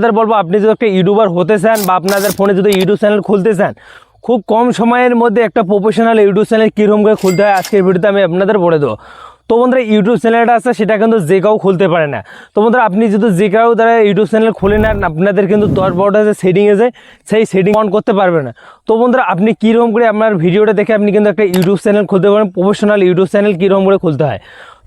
আপনাদের বলব, আপনি যদি একটা ইউটিউবার হতে চান বা আপনাদের ফোনে যদি ইউটিউব চ্যানেল খুলতে চান, খুব কম সময়ের মধ্যে একটা প্রফেশনাল ইউটিউব চ্যানেল কীরকম করে খুলতে হয়, আজকের ভিডিওতে আমি আপনাদের বলে দেবো। তো বন্ধুরা ইউটিউব চ্যানেলটা আছে, সেটা কিন্তু যে কেউ খুলতে পারে না। তো বন্ধুরা, আপনি যদি যে কেউ দ্বারা ইউটিউব চ্যানেল খুলে নেন, আপনাদের কিন্তু দশ বারোটা যে সেটিং আছে সেই সেটিং অন করতে পারবে না। তো বন্ধুরা, আপনি কীরকম করে আপনার ভিডিওটা দেখে আপনি কিন্তু একটা ইউটিউব চ্যানেল খুলতে পারেন প্রফেশনাল ইউটিউব চ্যানেল কীরকম করে খুলতে হয়।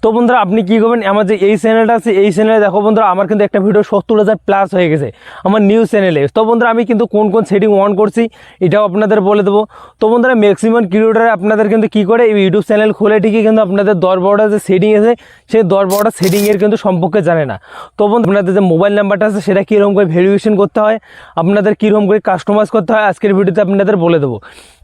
তো বন্ধুরা, আপনি কী করবেন? আমার যে এই চ্যানেলটা আছে, এই চ্যানেলে দেখো বন্ধুরা, আমার কিন্তু একটা ভিডিও সত্তর হাজার প্লাস হয়ে গেছে আমার নিউজ চ্যানেলে তো বন্ধুরা, আমি কিন্তু কোন কোন সেটিং অন করছি, এটাও আপনাদের বলে দেবো। তো বন্ধুরা ম্যাক্সিমাম ক্রিয়েটারে আপনাদের কিন্তু কী করে, এই ইউটিউব চ্যানেল খুলে, ঠিকই কিন্তু আপনাদের দশ বারোটা যে সেটিং আছে, সেই দশ বারোটা সেটিংয়ের কিন্তু সম্পর্কে জানে না। তো বন্ধু আপনাদের যে মোবাইল নাম্বারটা আছে, সেটা কীরকম করে ভেরিফিকেশন করতে হয়, আপনাদের কীরকম করে কাস্টমাইজ করতে হয়, আজকের ভিডিওতে আপনাদের বলে দেবো।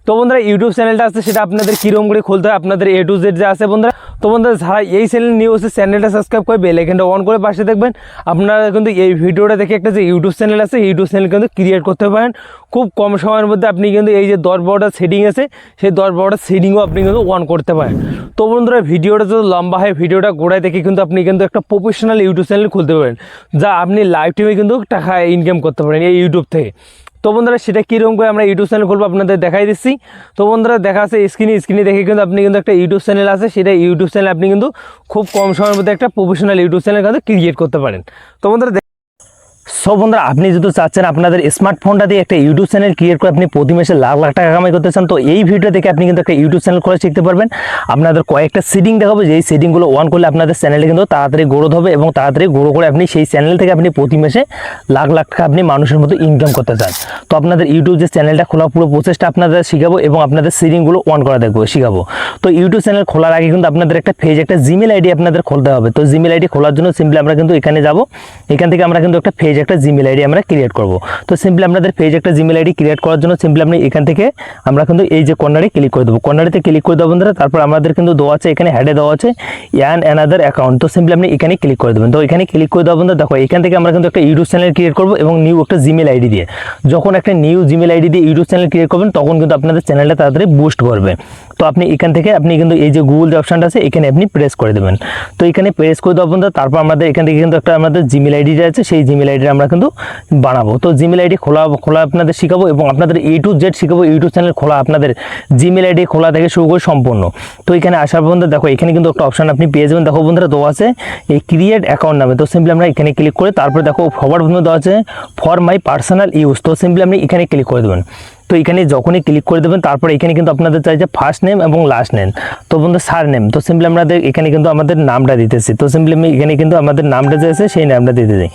তো বন্ধুরা ইউটিউব চ্যানেলটা আছে, সেটা আপনাদের কীরকম করে খুলতে হয়, আপনাদের এ টু জেড যে আছে বন্ধুরা। তো বন্ধুরা, যারা এই চ্যানেল নিয়ে হচ্ছে চ্যানেলটা সাবস্ক্রাইব করে বেল আইকনটা অন করে পাশে দেখবেন। আপনারা কিন্তু এই ভিডিওটা দেখে একটা যে ইউটিউব চ্যানেল আছে ইউটিউব চ্যানেল কিন্তু ক্রিয়েট করতে পারেন। খুব কম সময়ের মধ্যে আপনি কিন্তু এই যে দশ বারোটা সেটিং আছে, সেই দশ বারোটা সেটিংও আপনি কিন্তু অন করতে পারেন। তো বন্ধুরা, ভিডিওটা যদি লম্বা হয়, ভিডিওটা গোড়ায় দেখে কিন্তু আপনি কিন্তু একটা প্রফেশনাল ইউটিউব চ্যানেল খুলতে পারেন, যা আপনি লাইভ টাইমে কিন্তু টাকা ইনকাম করতে পারেন এই ইউটিউব থেকে। তো বন্ধুরা, সেটা কীরকম করে আমরা ইউটিউব চ্যানেল খুলবো আপনাদের দেখাই দিচ্ছি। তো বন্ধুরা, দেখা আছে স্ক্রিনে স্ক্রিনে দেখে কিন্তু আপনি কিন্তু একটা ইউটিউব চ্যানেল আছে, সেটা ইউটিউব চ্যানেল আপনি কিন্তু খুব কম সময়ের মধ্যে একটা প্রফেশনাল ইউটিউব চ্যানেল কিন্তু ক্রিয়েট করতে পারেন। তো বন্ধুরা সো বন্ধুরা, আপনি যদি চাচ্ছেন আপনাদের স্মার্টফোনটা দিয়ে একটা ইউটিউব চ্যানেল ক্রিয়েট করে আপনি প্রতি মাসে লাখ লাখ টাকা কামাই করতে চান, তো এই ভিডিও দেখে আপনি কিন্তু একটা ইউটিউব চ্যানেল করে শিখতে পারবেন। আপনাদের কয়েকটা সেটিং দেখাবো, যেই সেটিংগুলো অন করলে আপনাদের চ্যানেলে কিন্তু তাড়াতাড়ি গ্রোথ হবে এবং তাড়াতাড়ি গ্রো করে আপনি সেই চ্যানেল থেকে আপনি প্রতি মাসে লাখ লাখ টাকা আপনি মানুষের মতো ইনকাম করতে চান। তো আপনাদের ইউটিউব যে চ্যানেলটা খোলা, পুরো প্রসেসটা আপনাদের শিখাবো এবং আপনাদের সেটিংগুলো অন করা দেখব, শিখাবো। তো ইউটিউব চ্যানেল খোলার আগে কিন্তু আপনাদের একটা পেজ একটা জিমেল আইডি আপনাদের খুলতে হবে। তো জিমেল আইডি খোলার জন্য সিম্পলি আমরা কিন্তু এখানে যাব। এখান থেকে আমরা কিন্তু একটা পেজ একটা জিমেল আইডি আমরা ক্রিয়েট করব। তো সিম্পলি আপনাদের পেজ একটা জিমেল আইডি ক্রিয়েট করার জন্য সিম্পলি আপনি এখান থেকে আমরা কিন্তু এই যে কর্নারে ক্লিক করে দেবো। কর্নারিতে ক্লিক করে দেবো বন্ধুরা, তারপর আমাদের কিন্তু দেওয়া আছে, এখানে হ্যাডে দেওয়া আছে অ্যান অ্যানাদার অ্যাকাউন্ট তো সিম্পলি আপনি এখানে ক্লিক করে দেবেন। তো এখানে ক্লিক করে দেওয়া বন্ধুরা, দেখো, এখান থেকে আমরা কিন্তু একটা ইউটিউব চ্যানেল ক্রিয়েট করব এবং নিউ একটা জিমেল আইডি দিয়ে। যখন একটা নিউ জিমেল আইডি দিয়ে ইউটিউব চ্যানেল ক্রিয়েট করবেন, তখন কিন্তু আপনাদের চ্যানেলটা তাড়াতাড়ি বুস্ট করবে। তো আপনি এখান থেকে আপনি কিন্তু এই যে গুগল যে অপশানটা আছে, এখানে আপনি প্রেস করে দেবেন। তো এখানে প্রেস করে দেওয়া পর্যন্ত তারপর আমাদের এখান থেকে কিন্তু একটা আমাদের জিমেল আইডিটা আছে, সেই জিমেল আইডি আমরা কিন্তু বানাবো। তো জিমেল আইডি খোলা খোলা আপনাদের শিখাবো এবং আপনাদের এ টু জেড শিখাবো ইউটিউব চ্যানেল খোলা আপনাদের জিমেল আইডি খোলা থেকে শুরু করে সম্পূর্ণ। তো এখানে আসার পর্যন্ত দেখো এখানে কিন্তু একটা অপশান আপনি পেয়ে যাবেন। দেখো বন্ধুরা, দেওয়া আছে এই ক্রিয়েট অ্যাকাউন্ট নামে। তো সিম্পলি আমরা এখানে ক্লিক করে তারপরে দেখো ফরওয়ার্ড বন্ধু দেওয়া আছে ফর মাই পার্সোনাল ইউজ তো সিম্পলি আপনি এখানে ক্লিক করে দেবেন। তো এখানে যখনই ক্লিক করে দেবেন, তারপরে এখানে কিন্তু আপনাদের চাই যে ফার্স্ট নেম এবং লাস্ট নেম তো বন্ধু সার নেম তো সিম্পলি আমরা এখানে কিন্তু আমাদের নামটা দিতেছি। তো সিম্পলি আমি এখানে কিন্তু আমাদের নামটা যে আছে, সেই নামটা দিতে দিই।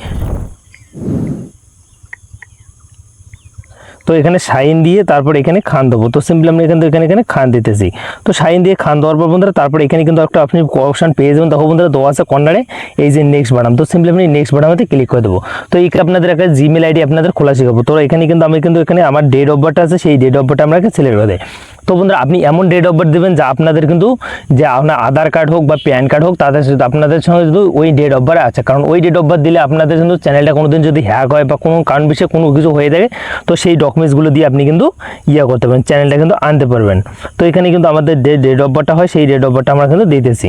তো এখানে সাইন দিয়ে তারপর এখানে খান দেবো। তো সিম্পলি আমরা এখান থেকে এখানে এখানে খান দিতেছি। তো সাইন দিয়ে খান দেওয়ার পর বন্ধুরা, তারপর এখানে কিন্তু একটা আপনি অপশান পেয়ে যাবেন। তখন বন্ধুরা, দেওয়া আছে কর্নারে এই যে নেক্সট বাটাম তো সিম্পলি আপনি নেক্সট বাটামেতে ক্লিক করে দেবো। তো এই আপনাদের একটা জিমেল আইডি আপনাদের খোলা শিখাবো। তো এখানে কিন্তু আমি কিন্তু এখানে আমার ডেট অফ বার্থ আছে, সেই ডেট অফ বার্থ আমরা সিলেক্ট করে দেয়। তো বন্ধুরা, আপনি এমন ডেট অফ বার্থ দেবেন যা আপনাদের কিন্তু যে আপনার আধার কার্ড হোক বা প্যান কার্ড হোক, তাদের সাথে আপনাদের সঙ্গে কিন্তু ওই ডেট অফ বার্থ আছে। কারণ ওই ডেট অফ বার্থ দিলে আপনাদের কিন্তু চ্যানেলটা কোনোদিন যদি হ্যাক হয় বা কোনো কারণ বিষয়ে কোনো কিছু হয়ে থাকে, তো সেই ডকুমেন্টসগুলো দিয়ে আপনি কিন্তু ইয়ে করতে পারেন চ্যানেলটা কিন্তু আনতে পারবেন। তো এখানে কিন্তু আমাদের ডেট অফ বার্থটা হয়, সেই ডেট অফ বার্থটা আমরা কিন্তু দিতেছি।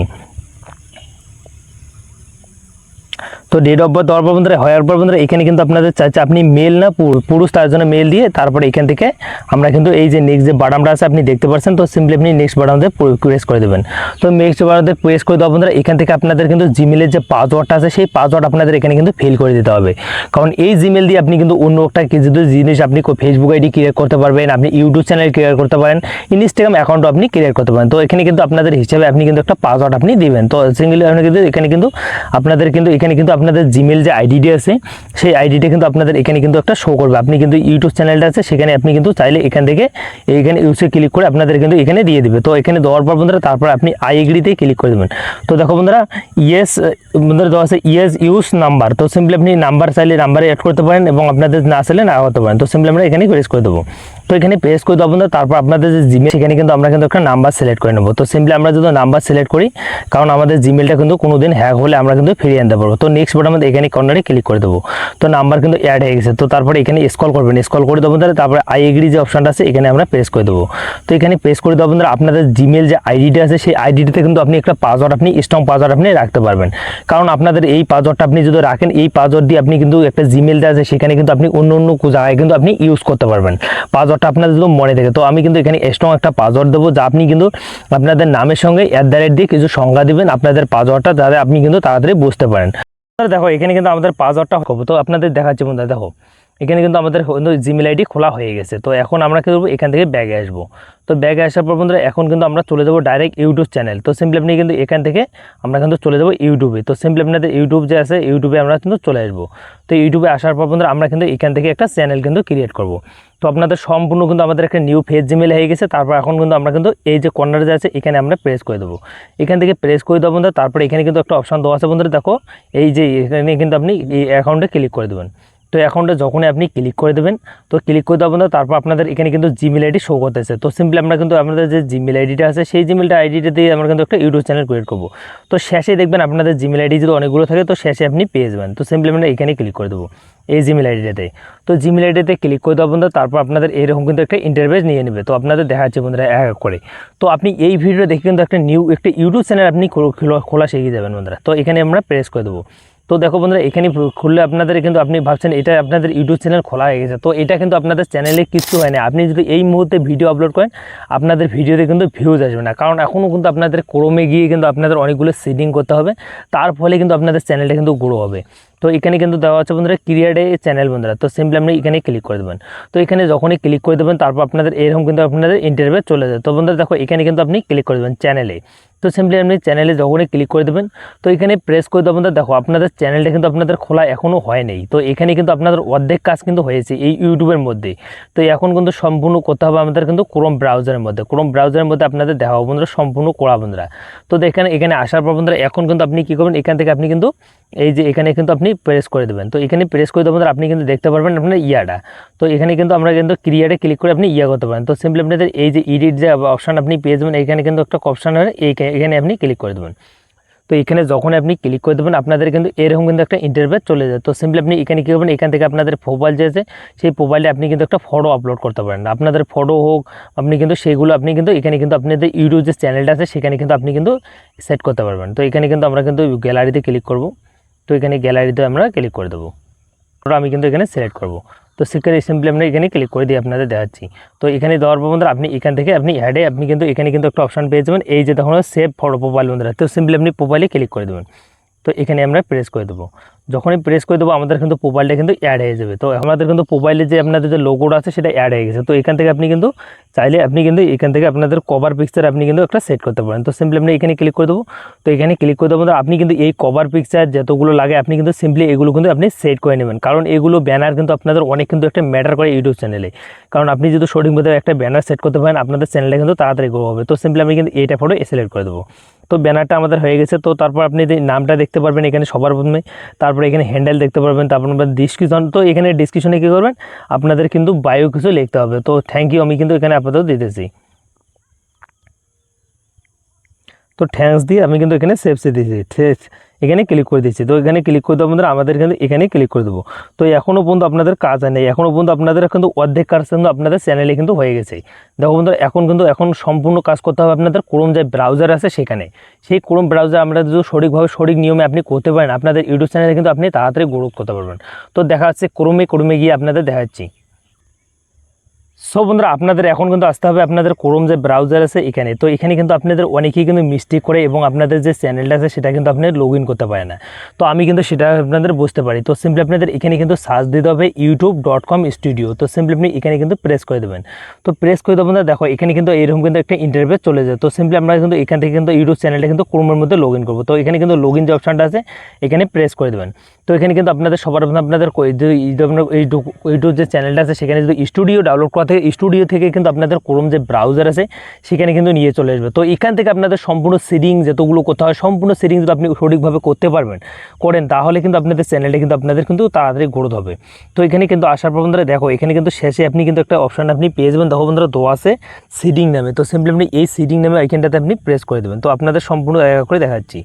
তো ডেট অফ বার্থ দেওয়ার পর বন্ধুরা হওয়ার পর বন্ধুরা, এখানে কিন্তু আপনাদের চাইছে আপনি মেল না পুরু- পুরুষ তার জন্য মেল দিয়ে তারপরে এখান থেকে আমরা কিন্তু এই যে নেক্সট যে বাটামটা আছে, আপনি দেখতে পাচ্ছেন তো সিম্পলি আপনি নেক্সট বাটামতে প্রেস করে দেবেন। তো নেক্সট বাটামতে প্রেস করে দেওয়া বন্ধুরা, এখান থেকে আপনাদের কিন্তু জিমেলের যে পাসওয়ার্ডটা আছে, সেই পাসওয়ার্ড আপনাদের এখানে কিন্তু ফিল করে দিতে হবে। কারণ এই জিমেল দিয়ে আপনি কিন্তু অন্য একটা কিছু জিনিস আপনি ফেসবুক আইডি ক্রিয়েট করতে পারবেন, আপনি ইউটিউব চ্যানেল ক্রিয়েট করতে পারেন ইনস্টাগ্রাম অ্যাকাউন্টও আপনি ক্রিয়েট করতে পারেন। তো এখানে কিন্তু আপনাদের হিসাবে আপনি কিন্তু একটা পাসওয়ার্ড আপনি দিবেন। তো সিঙ্গেল এখানে কিন্তু আপনাদের কিন্তু এখানে কিন্তু আপনাদের জিমেল যে আইডিটি আছে, সেই আইডিটা কিন্তু আপনাদের এখানে কিন্তু একটা শো করবে। আপনি কিন্তু ইউটিউব চ্যানেলটা আছে, সেখানে আপনি কিন্তু চাইলে এখান থেকে এইখানে ইউসে ক্লিক করে আপনাদের কিন্তু এখানে দিয়ে দেবে। তো এখানে দেওয়ার পর বন্ধুরা, তারপর আপনি আই এগ্রিতে ক্লিক করে দেবেন। তো দেখো বন্ধুরা ইয়েস বন্ধুরা দেওয়া আছে ইয়েস ইউজ নাম্বার তো সিম্পলি আপনি নাম্বার চাইলে নাম্বারে অ্যাড করতে পারেন এবং আপনাদের না চাইলে না করতে পারেন। তো সিম্পলি আমরা এখানে প্রেস করে দেবো। তো এখানে প্রেস করে দেবো তারপর আপনাদের যে জিমেল সেখানে কিন্তু আমরা কিন্তু একটা নাম্বার সিলেক্ট করে নেব। তো সিম্পলি আমরা যদি নাম্বার সিলেক্ট করি, কারণ আমাদের জিমেলটা কিন্তু কোনো দিন হ্যাক হলে আমরা কিন্তু ফিরিয়ে আনতে পারব। তো নেক্সট বোর্ড আমাদের এখানে কর্নারে ক্লিক করে দেবো। তো নাম্বার কিন্তু অ্যাড হয়ে গেছে। তো তারপরে এখানে স্কল করবেন। স্কল করে দেবো তারপরে আই এগ্রি যে অপশনটা আছে, এখানে আমরা প্রেস করে দেবো। তো এখানে প্রেস করে দেবো আপনাদের জিমেল যে আইডিটা আছে, সেই আইডিটাতে কিন্তু আপনি একটা পাসওয়ার্ড আপনি স্ট্রং পাসওয়ার্ড আপনি রাখতে পারবেন। কারণ আপনাদের এই পাসওয়ার্ডটা আপনি যদি রাখেন, এই পাসওয়ার্ড দিয়ে আপনি কিন্তু একটা জিমেলটা আছে, সেখানে কিন্তু আপনি অন্য অন্য জায়গায় কিন্তু আপনি ইউজ করতে পারবেন। পাসওয়ার্ডটা আপনাদের যদি মনে থাকে। তো আমি কিন্তু এখানে স্ট্রং একটা পাসওয়ার্ড দেবো যা আপনি কিন্তু আপনাদের নামের সঙ্গে অ্যাট দ্য রেট দিয়ে কিছু সংজ্ঞা দেবেন, আপনাদের পাসওয়ার্ডটা যাতে আপনি কিন্তু তাড়াতাড়ি বুঝতে পারেন। দেখো, এখানে কিন্তু আমাদের পাসওয়ার্ডটা করব তো আপনাদের দেখাচ্ছি বন্ধুরা, দেখো। এখানে কিন্তু আমাদের জিমেল আইডি খোলা হয়ে গেছে। তো এখন আমরা কি করব? এখান থেকে ব্যাগে আসব। তো ব্যাগে আসার পর বন্ধুরা, এখন কিন্তু আমরা চলে যাব ডাইরেক্ট ইউটিউব চ্যানেল তো সিম্পলি আপনি কিন্তু এখান থেকে আমরা কিন্তু চলে যাব ইউটিউবে তো সিম্পলি আপনাদের ইউটিউব যে আছে ইউটিউবে আমরা কিন্তু চলে আসব। তো ইউটিউবে আসার পর বন্ধুরা, আমরা কিন্তু এখান থেকে একটা চ্যানেল কিন্তু ক্রিয়েট করব। তো আপনাদের সম্পূর্ণ কিন্তু আমাদের একটা নিউ ফেজ জিমেল হয়ে গেছে। তারপর এখন কিন্তু আমরা কিন্তু এই যে কর্নার যে আছে, এখানে আমরা প্রেস করে দেবো। এখান থেকে প্রেস করে দেবো বন্ধুরা, তারপরে এখানে কিন্তু একটা অপশন দেওয়া আছে বন্ধুরা, দেখো। এই যে এখানে কিন্তু আপনি এই অ্যাকাউন্টে ক্লিক করে দেবেন। তো অ্যাকাউন্টে যখনই আপনি ক্লিক করে দেবেন, তো ক্লিক করে দেওয়া বন্ধুরা তারপর আপনাদের এখানে কিন্তু জিমেল আইডি শো করতেছে। তো সিম্পলি আমরা কিন্তু আপনাদের যে জিমেল আইডিটা আছে, সেই জিমেলটা আইডিটা দিয়ে আমরা কিন্তু একটা ইউটিউব চ্যানেল ক্রিয়েট করব। তো শেষে দেখবেন আপনাদের জিমেল আইডি যদি অনেকগুলো থাকে, তো শেষে আপনি পেয়ে যাবেন। তো সিম্পলি আমরা এখানে ক্লিক করে দেবো, এই জিমেল আইডিটাতে তো জিমেল আইডিতে ক্লিক করে দেওয়া বন্ধুরা তারপর আপনাদের এরকম কিন্তু একটা ইন্টারভেস নিয়ে নেবে। তো আপনাদের দেখা যাচ্ছে বন্ধুরা এক এক করে। তো আপনি এই ভিডিও দেখে কিন্তু একটা নিউ একটা ইউটিউব চ্যানেল আপনি খোলা শিখে যাবেন বন্ধুরা। তো এখানে আমরা প্রেস করে দেবো। তো দেখো বন্ধুরা, এখানে খুললে আপনাদের কিন্তু আপনি ভাবছেন এটা আপনাদের ইউটিউব চ্যানেল খোলা হয়ে গেছে। তো এটা কিন্তু আপনাদের চ্যানেলে কিছু হয় না আপনি যদি এই মুহূর্তে ভিডিও আপলোড করেন, আপনাদের ভিডিওতে কিন্তু ভিউজ আসবে না। কারণ এখনও কিন্তু আপনাদের ক্রমে গিয়ে কিন্তু আপনাদের অনেকগুলো সেটিং করতে হবে। তার ফলে কিন্তু আপনাদের চ্যানেলটা কিন্তু গ্রো হবে। তো এখানে কিন্তু দেওয়া আছে বন্ধুরা ক্রিয়েটে চ্যানেল বন্ধুরা। তো সিম্পলি আপনি এখানে ক্লিক করে দেবেন। তো এখানে যখনই ক্লিক করে দেবেন, তারপর আপনাদের এরকম কিন্তু আপনাদের ইন্টারভিউ চলে যায়। তো বন্ধুরা দেখো, এখানে কিন্তু আপনি ক্লিক করে দেবেন চ্যানেলে তো সিম্পলি আপনি চ্যানেলে যখনই ক্লিক করে দেবেন, তো এখানে প্রেস করে দেবেন, দেখো আপনাদের চ্যানেলটা কিন্তু আপনাদের খোলা এখনও হয় নাই। তো এখানে কিন্তু আপনাদের অর্ধেক কাজ কিন্তু হয়েছে এই ইউটিউবের মধ্যে। তো এখন কিন্তু সম্পূর্ণ করতে হবে আমাদের কিন্তু ক্রোম ব্রাউজারের মধ্যে। ক্রোম ব্রাউজারের মধ্যে আপনাদের দেখা হবে বন্ধুরা সম্পূর্ণ করা বন্ধুরা। তো দেখেন, এখানে আসার পর বন্ধুরা এখন কিন্তু আপনি কী করবেন, এখান থেকে আপনি কিন্তু এই যে এখানে কিন্তু আপনি প্রেস করে দেবেন। তো এখানে প্রেস করে দেবেন আপনি কিন্তু দেখতে পারবেন আপনার ইয়াটা। তো এখানে কিন্তু আমরা কিন্তু ক্রিয়ারে ক্লিক করে আপনি ইয়া করতে পারেন। তো সিম্পলি আপনাদের এই যে ইডিট যে অপশান আপনি পেয়ে যাবেন, এখানে কিন্তু একটা অপশান হয় এখানে আপনি ক্লিক করে দেবেন। তো এখানে যখন আপনি ক্লিক করে দেবেন, আপনাদের কিন্তু এরকম কিন্তু একটা ইন্টারভিউ চলে যায়। তো সিম্পলি আপনি এখানে কী করবেন, এখান থেকে আপনাদের মোবাইল যে আছে, সেই মোবাইলে আপনি কিন্তু একটা ফটো আপলোড করতে পারেন। আপনাদের ফটো হোক, আপনি কিন্তু সেগুলো আপনি কিন্তু এখানে কিন্তু আপনাদের ইউটিউব যে চ্যানেলটা আছে, সেখানে কিন্তু আপনি কিন্তু সেট করতে পারবেন। তো এখানে কিন্তু আমরা কিন্তু গ্যালারিতে ক্লিক করব। তো এখানে গ্যালারিতে আমরা ক্লিক করে দেবো। আমি কিন্তু এখানে সিলেক্ট করব। তো সেখানে সিম্পলি আমরা এখানে ক্লিক করে দিয়ে আপনাদের দেখাচ্ছি। তো এখানে দেওয়ার পর বন্ধুরা, আপনি এখান থেকে আপনি অ্যাডে আপনি কিন্তু এখানে কিন্তু একটা অপশান পেয়ে যাবেন। এই যে তখন সেভ ফটো প্রোফাইল বন্ধুরা, তো সিম্পলি আপনি প্রোফাইলে ক্লিক করে দেবেন। তো এখানে আমরা প্রেস করে দেবো। যখনই প্রেস করে দেবো, আমাদের কিন্তু প্রোফাইলটা কিন্তু অ্যাড হয়ে যাবে। তো আমাদের কিন্তু প্রোফাইলে যে আপনাদের যে লোগোটা আছে, সেটা অ্যাড হয়ে গেছে। তো এখান থেকে আপনি কিন্তু চাইলে আপনি কিন্তু এখান থেকে আপনাদের কভার পিকচার আপনি কিন্তু একটা সেট করতে পারেন। তো সিম্পলি আপনি এখানে ক্লিক করে দেবো। তো এখানে ক্লিক করে দেবো আপনি কিন্তু এই কভার পিকচার যতগুলো লাগে, আপনি কিন্তু সিম্পলি এগুলো কিন্তু আপনি সেট করে নেবেন। কারণ এগুলো ব্যানার কিন্তু আপনাদের অনেক কিন্তু একটা ম্যাটার করে ইউটিউব চ্যানেলে কারণ আপনি যদি সঠিকভাবে একটা ব্যানার সেট করতে পারেন, আপনাদের চ্যানেলটা কিন্তু তাড়াতাড়ি গ্রো হবে। তো সিম্পলি আমি কিন্তু এইটা ফটো সিলেক্ট করে দেবো। তো ব্যানারটা আমাদের হয়ে গেছে। তো তারপর আপনি নামটা দেখতে পারবেন এখানে সবার প্রথমে। তারপর এখানে হ্যান্ডেল দেখতে পারবেন, তারপর আপনার ডিসক্রিপশন তো এখানে ডিসক্রিপশনে কী করবেন? আপনাদের কিন্তু বায়ো কিছু লিখতে হবে, তো থ্যাংক ইউ আমি কিন্তু এখানে আপাতত দিতেছি। তো থ্যাংকস দিয়ে আমি কিন্তু এখানে সেভসে দিয়েছি ঠিক এখানে ক্লিক করে দিচ্ছি তো এখানে ক্লিক করে দেবো বন্ধুরা, আমাদের কিন্তু এখানে ক্লিক করে দেবো। তো এখনও পর্যন্ত আপনাদের কাজ নেই। এখনও পর্যন্ত আপনাদের কিন্তু অর্ধেক কাজ কিন্তু আপনাদের চ্যানেলে কিন্তু হয়ে গেছে। দেখো বন্ধুরা, এখন কিন্তু এখন সম্পূর্ণ কাজ করতে হবে আপনাদের ক্রোম যে ব্রাউজার আছে সেখানে। সেই ক্রোম ব্রাউজার আমরা যদি সঠিকভাবে, সঠিক নিয়মে আপনি করতে পারেন, আপনাদের ইউটিউব চ্যানেলে কিন্তু আপনি তাড়াতাড়ি গ্রোথ করতে পারবেন। তো দেখা যাচ্ছে ক্রমে ক্রমে গিয়ে আপনাদের দেখাচ্ছি। সো বন্ধুরা, আপনাদের এখন কিন্তু আসতে হবে আপনাদের ক্রোম যে ব্রাউজার আছে এখানে। তো এখানে কিন্তু আপনাদের অনেকেই কিন্তু মিস্টেক করে এবং আপনাদের যে চ্যানেলটা আছে সেটা কিন্তু আপনি লগ করতে পারে না। তো আমি কিন্তু সেটা আপনাদের বুঝতে পারি। তো সিম্পলি আপনাদের এখানে কিন্তু সার্চ দিতে হবে ইউটিউব ডট কম স্টুডিও তো সিম্পলি আপনি এখানে কিন্তু প্রেস করে দেবেন। তো প্রেস করে দেবেন দেখো, এখানে কিন্তু এরকম কিন্তু একটা ইন্টারভিউ চলে যায়। তো সিম্পলি আমরা কিন্তু এখান থেকে কিন্তু ইউটিউব চ্যানেলটা কিন্তু ক্রোমের মধ্যে লগ ইন করব। তো এখানে কিন্তু লগ ইন যে অপশনটা আছে, এখানে প্রেস করে দেবেন। তো এখানে কিন্তু আপনাদের সবার আপনাদের ইউটিউব যে চ্যানেলটা আছে, সেখানে যদি স্টুডিও ডাউনলোড করা স্টুডিও থেকে কিন্তু আপনাদের ক্রোম যে ব্রাউজার আছে, সেখানে কিন্তু নিয়ে চলে আসবে। তো এখান থেকে আপনাদের সম্পূর্ণ সেটিং যতগুলো করতে হয়, সম্পূর্ণ সেটিং যদি আপনি সঠিকভাবে করতে পারবেন, করেন, তাহলে কিন্তু আপনাদের চ্যানেলটা কিন্তু আপনাদের কিন্তু তাড়াতাড়ি গ্রোথ হবে। তো এখানে কিন্তু আসার পর বন্ধুরা, দেখো, এখানে কিন্তু শেষে আপনি কিন্তু একটা অপশান আপনি পেয়ে যাবেন। দেখো বন্ধুরা দোয়া আছে সিডিং নামে। তো সিম্পলি আপনি এই সিডিং নামে এখানটাতে আপনি প্রেস করে দেবেন। তো আপনাদের সম্পূর্ণ করে দেখাচ্ছি।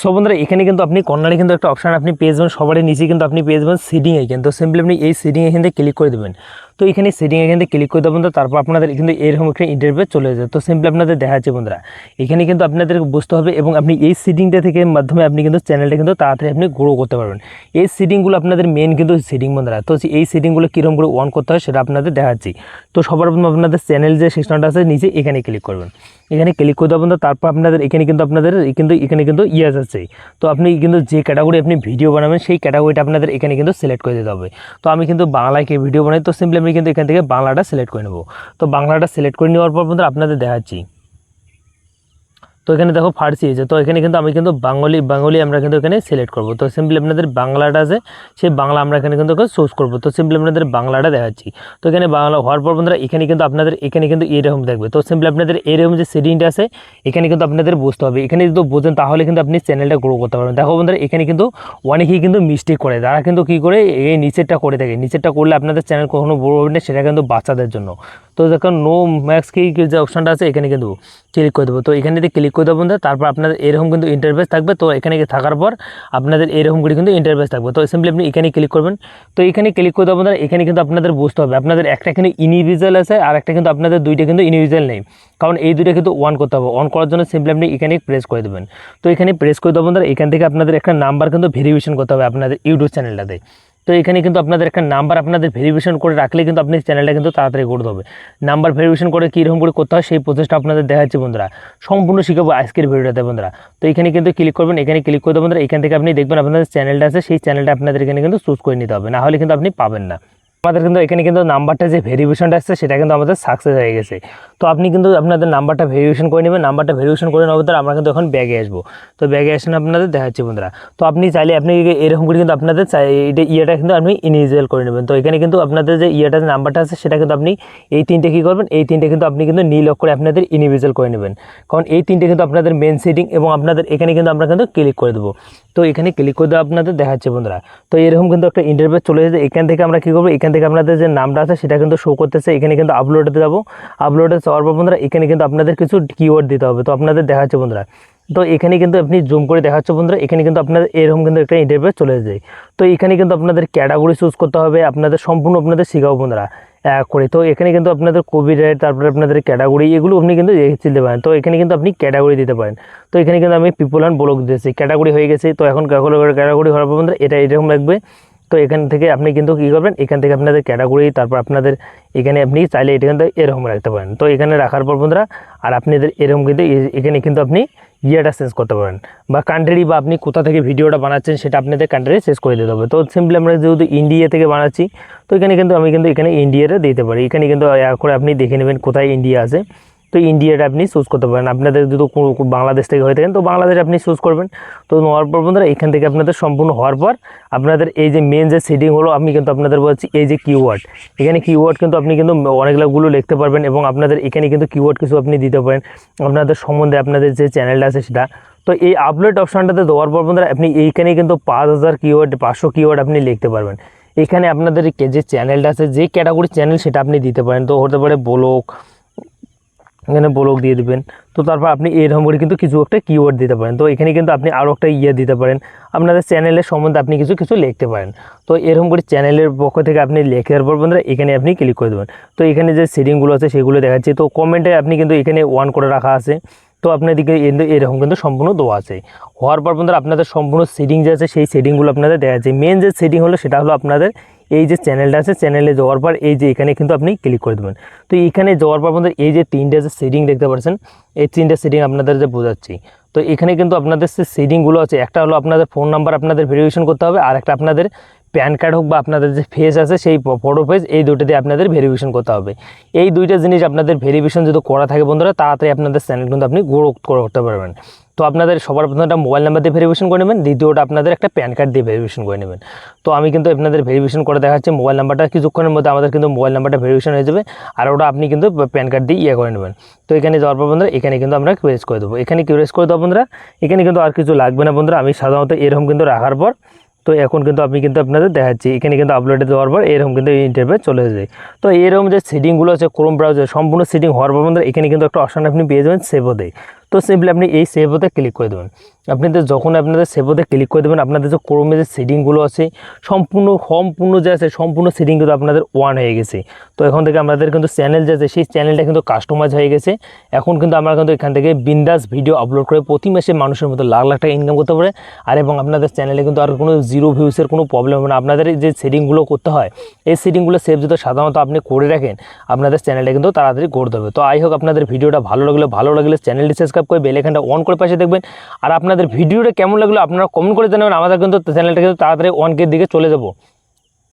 সো বন্ধুরা, এখানে কিন্তু আপনি কর্নারে কিন্তু একটা অপশান আপনি পেয়ে যাবেন, সবারই নিচে কিন্তু আপনি পেয়ে যাবেন সিডিং এখানে তো সিম্পলি আপনি এই সিডিং থেকে ক্লিক করে দেবেন। তো এখানে সেটিং এখান থেকে ক্লিক করে দেবেন তারপর আপনাদের কিন্তু এরকম একটা ইন্টারভিউ চলে যায়। তো সিম্পলি আপনাদের দেখা যাচ্ছে বন্ধুরা, এখানে কিন্তু আপনাদের বুঝতে হবে এবং আপনি এই সিটিংটা থেকে মাধ্যমে আপনি কিন্তু চ্যানেলটা কিন্তু তাড়াতাড়ি আপনি গ্রো করতে পারবেন। এই সিটিংগুলো আপনাদের মেন কিন্তু সিটিং বন্ধুরা। তো এই সিটিংগুলো কীরকম করে অন করতে হয় সেটা আপনাদের দেখাচ্ছি। তো সবার প্রথমে আপনাদের চ্যানেল যে সেকশনটা আছে, নিচে এখানে ক্লিক করবেন। এখানে ক্লিক করে দেবেন তারপর আপনাদের এখানে কিন্তু আপনাদের কিন্তু এখানে কিন্তু ইয়াস আছে। তো আপনি কিন্তু যে ক্যাটাগরি আপনি ভিডিও বানাবেন, সেই ক্যাটাগরিটা আপনাদের এখানে কিন্তু সিলেক্ট করে দিতে হবে। তো আমি কিন্তু বাংলায় ভিডিও বানাই? তো সিম্পলি আমি কিন্তু এখান থেকে বাংলাটা সিলেক্ট করে নেব। তো বাংলাটা সিলেক্ট করে নেওয়ার পর বন্ধুরা আপনাদের দেখাচ্ছি। তো এখানে দেখো ফার্সি আছে তো এখানে কিন্তু আমি কিন্তু বাঙালি বাঙালি আমরা কিন্তু এখানে সিলেক্ট করব। তো সিম্পলি আপনাদের বাংলাটা আছে, সেই বাংলা আমরা এখানে কিন্তু চুজ করব। তো সিম্পলি আপনাদের বাংলাটা দেখাচ্ছি। তো এখানে বাংলা হওয়ার পর বন্ধুরা, এখানে কিন্তু আপনাদের, এখানে কিন্তু এরকম দেখবে। তো সিম্পলি আপনাদের এরকম যে সেটিংটা আছে, এখানে কিন্তু আপনাদের বুঝতে হবে। এখানে যদি বোঝেন, তাহলে কিন্তু আপনি চ্যানেলটা গ্রো করতে পারবেন। দেখো বন্ধুরা, এখানে কিন্তু অনেকেই কিন্তু মিস্টেক করে। তারা কিন্তু কী করে, এই নিচেরটা করে থাকে। নিচেরটা করলে আপনাদের চ্যানেল কখনো বড় হবে না, সেটা কিন্তু বাচ্চাদের জন্য। তো দেখুন নো ম্যাক্স কি যে অপশানটা আছে, এখানে কিন্তু ক্লিক করে দেবো। তো এখানে যদি ক্লিক করে দেবো বন্ধুরা, তারপর আপনাদের এরকম কিন্তু ইন্টারভেস থাকবে। তো এখানে থাকার পর আপনাদের এরকম করে কিন্তু ইন্টারভেস থাকবে। তো সিম্পলি আপনি এখানে ক্লিক করবেন। তো এখানে ক্লিক করে দেবো বন্ধুরা, এখানে কিন্তু আপনাদের বুঝতে হবে। আপনাদের একটা কিন্তু ইন্ডিভিজুয়াল আছে, আর একটা কিন্তু আপনাদের দুইটা কিন্তু ইন্ডিভিজুয়াল নেই। কারণ এই দুইটা কিন্তু অন করতে হবে। অন করার জন্য সিম্পলি আপনি এখানে প্রেস করে দেবেন। তো এখানে প্রেস করে দেবো বন্ধুরা, এখান থেকে আপনাদের একটা নাম্বার কিন্তু ভেরিফিকেশন করতে হবে আপনাদের ইউটিউব চ্যানেলটাতে তো এখানে কিন্তু আপনাদের একটা নাম্বার আপনাদের ভেরিফিকেশন করে রাখলে কিন্তু আপনি চ্যানেলটা কিন্তু তাড়াতাড়ি করতে হবে নাম্বার ভেরিফিকেশন করে কীরকম করে করতে হয় সেই প্রসেসটা আপনাদের দেখাচ্ছি বন্ধুরা। সম্পূর্ণ শিখাবো আজকের ভিডিওটাতে বন্ধুরা। তো এখানে কিন্তু ক্লিক করবেন, এখানে ক্লিক করে দেবেন বন্ধুরা। এখান থেকে আপনি দেখবেন আপনাদের চ্যানেলটা আছে, সেই চ্যানেলটা আপনাদের এখানে কিন্তু চুজ করে নিতে হবে। না হলে কিন্তু আপনি পাবেন না। আমাদের কিন্তু এখানে কিন্তু নাম্বারটা যে ভেরিফিকেশনটা আসছে, সেটা কিন্তু আমাদের সাকসেস হয়ে গেছে। তো আপনি কিন্তু আপনাদের নাম্বারটা ভেরিফিকেশন করে নেবেন, নাম্বারটা ভেরিফিকেশন করে নেওয়ার পর আমরা কিন্তু এখন ব্যাগে আসব। তো ব্যাগে আসেন আপনাদের দেখাচ্ছি বন্ধুরা। তো আপনি চাইলে আপনি এরকম করে কিন্তু আপনাদের এটা ইয়েটা কিন্তু আপনি ইনিজিয়াল করে নেবেন। তো এখানে কিন্তু আপনাদের যে ইয়েটা যে নাম্বারটা আছে, সেটা কিন্তু আপনি এই তিনটে কী করবেন, এই তিনটে কিন্তু আপনি কিন্তু নীল করে আপনাদের ইনিভিজুয়াল করে নেবেন। কারণ এই তিনটে কিন্তু আপনাদের মেন সেটিং এবং আপনাদের এখানে কিন্তু আমরা কিন্তু ক্লিক করে দেবো। তো এখানে ক্লিক করে দেওয়া আপনাদের দেখাচ্ছে বন্ধুরা। তো এরকম কিন্তু একটা ইন্টারভিউ চলে এসেছে। এখান থেকে আমরা কী করব? এখান থেকে আপনাদের যে নামটা আছে সেটা কিন্তু শো করতেছে, এখানে কিন্তু আপলোডে যাব। আপলোডে যাওয়ার পর বন্ধুরা, এখানে কিন্তু আপনাদের কিছু কিওয়ার্ড দিতে হবে। তো আপনাদের দেখাচ্ছে বন্ধুরা। তো এখানে কিন্তু আপনি জুম করে দেখাচ্ছ বন্ধুরা, এখানে কিন্তু আপনাদের এরকম কিন্তু একটা ইন্টারভিউ চলে যায় তো এখানে কিন্তু আপনাদের ক্যাটাগরি চুজ করতে হবে, আপনাদের সম্পূর্ণ আপনাদের শেখাবো বন্ধুরা করে। তো এখানে কিন্তু আপনাদের কবিরাইট তারপরে আপনাদের ক্যাটাগরি এগুলো আপনি কিন্তু দিতে পারেন। তো এখানে কিন্তু আপনি ক্যাটাগরি দিতে পারেন। তো এখানে কিন্তু আমি পিপল অ্যান্ড ব্লক দিয়েছি। ক্যাটাগরি হয়ে গেছে। তো এখন ক্যাটাগরি হওয়ার পর বন্ধুরা, এটা এরকম লাগবে। তো এখান থেকে আপনি কিন্তু কী করবেন? এখান থেকে আপনাদের ক্যাটাগরি তারপর আপনাদের এখানে আপনি চাইলে এটা কিন্তু এরকম রাখতে পারেন। তো এখানে রাখার পর বন্ধুরা, আর আপনাদের এরকম কিন্তু এখানে কিন্তু আপনি ইয়েটা চেঞ্জ করতে পারেন বা কান্ট্রি বা আপনি কোথা থেকে ভিডিওটা বানাচ্ছেন, সেটা আপনাদের কান্ট্রি চেঞ্জ করে দিতে হবে। তো সিম্পলি আমরা যেহেতু ইন্ডিয়া থেকে বানাচ্ছি, তো এখানে কিন্তু আমি কিন্তু এখানে ইন্ডিয়াটা দিতে পারি। এখানে কিন্তু করে আপনি দেখে নেবেন কোথায় ইন্ডিয়া আছে। তো ইন্ডিয়াটা আপনি চুজ করতে পারেন। আপনাদের যদি বাংলাদেশ থেকে হয়ে থাকেন, তো বাংলাদেশ আপনি চুজ করবেন। তো নেওয়ার পর বন্ধুরা, এখান থেকে আপনাদের সম্পূর্ণ হওয়ার পর আপনাদের এই যে মেন যে সেটিং হলো, আমি কিন্তু আপনাদের বলছি এই যে কিওয়ার্ড এখানে কিওয়ার্ড কিন্তু আপনি কিন্তু অনেকগুলো লিখতে পারবেন এবং আপনাদের এখানে কিন্তু কিওয়ার্ড কিছু আপনি দিতে পারেন। আপনাদের সম্বন্ধে আপনাদের যে চ্যানেলটা আছে সেটা। তো এই আপলোড অপশানটাতে দেওয়ার পর বন্ধুরা, আপনি এইখানে কিন্তু পাঁচ হাজার কিওয়ার্ড পাঁচশো কিওয়ার্ড আপনি লিখতে পারবেন। এখানে আপনাদের যে চ্যানেলটা আছে, যে ক্যাটাগরি চ্যানেল সেটা আপনি দিতে পারেন। তো হতে পারে ব্লগ এখানে ব্লক দিয়ে দেবেন। তো তারপর আপনি এরকম করে কিন্তু কিছু একটা কিওয়ার্ড দিতে পারেন। তো এখানে কিন্তু আপনি আরও একটা ইয়ে দিতে পারেন। আপনাদের চ্যানেলের সম্বন্ধে আপনি কিছু কিছু লিখতে পারেন। তো এরকম করে চ্যানেলের পক্ষ থেকে আপনি লেখার পর বন্ধুরা, এখানে আপনি ক্লিক করে দেবেন। তো এখানে যে সেটিংগুলো আছে সেগুলো দেখাচ্ছি। তো কমেন্টে আপনি কিন্তু এখানে ওয়ান করে রাখা আছে। তো আপনাদেরকে এরকম কিন্তু সম্পূর্ণ দেওয়া আছে। হওয়ার পর বন্ধুরা, আপনাদের সম্পূর্ণ সেটিং যে আছে, সেই সেটিংগুলো আপনাদের দেখা যাচ্ছে মেন যে সেটিং হলো, সেটা হলো আপনাদের এই যে চ্যানেলটা আছে চ্যানেলে যাওয়ার পর এই যে এখানে কিন্তু আপনি ক্লিক করে দেবেন। তো এখানে যাওয়ার পর আপনাদের এই যে তিনটে যে সেটিং দেখতে পাচ্ছেন, এই তিনটে সেটিং আপনাদের যে বোঝাচ্ছি। তো এখানে কিন্তু আপনাদের যে সেটিংগুলো আছে, একটা হলো আপনাদের ফোন নাম্বার আপনাদের ভেরিফিকেশন করতে হবে, আর একটা আপনাদের প্যান কার্ড হোক বা আপনাদের যে ফেস আছে, সেই ফটো ফেস এই দুটোতে আপনাদের ভেরিফিকেশন করতে হবে। এই দুইটা জিনিস আপনাদের ভেরিফিকেশন যদি করা থাকে বন্ধুরা, তাড়াতাড়ি আপনাদের চ্যানেল কিন্তু আপনি গ্রো করতে পারবেন। তো আপনাদের সবার প্রথমে একটা মোবাইল নাম্বার দিয়ে ভেরিফিকেশন করে নেবেন দ্বিতীয়টা আপনাদের একটা প্যান কার্ড দিয়ে ভেরিফিকেশন করে নেবেন। তো আমি কিন্তু আপনাদের ভেরিফিকেশন করে দেখাচ্ছি, মোবাইল নাম্বারটা কিছুক্ষণের মধ্যে আমাদের কিন্তু মোবাইল নাম্বারটা ভেরিফিকেশন হয়ে যাবে আর ওটা আপনি কিন্তু প্যান কার্ড দিয়ে ইয়ে করে নেবেন। তো এখানে যাওয়ার পর বন্ধুরা, এখানে কিন্তু আমরা কিউরেজ করে দেবো। এখানে কিউরেজ করে দেবো বন্ধুরা? এখানে কিন্তু আর কিছু লাগবে না বন্ধুরা, আমি সাধারণত এরকম কিন্তু রাখার পর, তো এখন কিন্তু আমি কিন্তু আপনাদের দেখাচ্ছি। এখানে কিন্তু আপলোডে দেওয়ার পর এরকম কিন্তু ইন্টারভিউ চলে যায় তো এরকম যে সেটিংগুলো আছে ক্রোম ব্রাউজার সম্পূর্ণ সেটিং হওয়ার পর বন্ধুরা, এখানে কিন্তু একটা অপশান আপনি পেয়ে যাবেন সেভ হতে তো সিম্পলি আপনি এই সেভ হতে ক্লিক করে দেবেন। আপনাদের যখন আপনাদের সেভ হতে ক্লিক করে দেবেন, আপনাদের যে ক্রোমে যে সেটিংগুলো আছে, সম্পূর্ণ সম্পূর্ণ যে আছে, সম্পূর্ণ সেটিং কিন্তু আপনাদের ওয়ান হয়ে গেছে। তো এখন থেকে আমাদের কিন্তু চ্যানেল যে আছে, সেই চ্যানেলটা কিন্তু কাস্টমাইজ হয়ে গেছে। এখন কিন্তু আমরা কিন্তু এখান থেকে বিন্দাস ভিডিও আপলোড করে প্রতি মাসে মানুষের মতো লাখ লাখ টাকা ইনকাম করতে পারে। আর এবং আপনাদের চ্যানেলে কিন্তু আর কোনো জিরো ভিউসের কোনো প্রবলেম হবে না। আপনাদের যে সেটিংগুলো করতে হয়, এই সেটিংগুলো সেভ যদি সাধারণত আপনি করে রাখেন, আপনাদের চ্যানেলটা কিন্তু তাড়াতাড়ি করতে হবে তো আই হোক আপনাদের ভিডিওটা ভালো লাগলে ভালো লাগলে চ্যানেলটি সাবস্ক্রাইব করে বেল এখানটা অন করে পাশে দেখবেন। আর আপনাদের ভিডিওটা কেমন লাগল আপনারা কমেন্ট করে জানাবেন। আমাদের কিন্তু চ্যানেলটা কিন্তু তাড়াতাড়ি ওয়ান কে দিকে চলে যাব।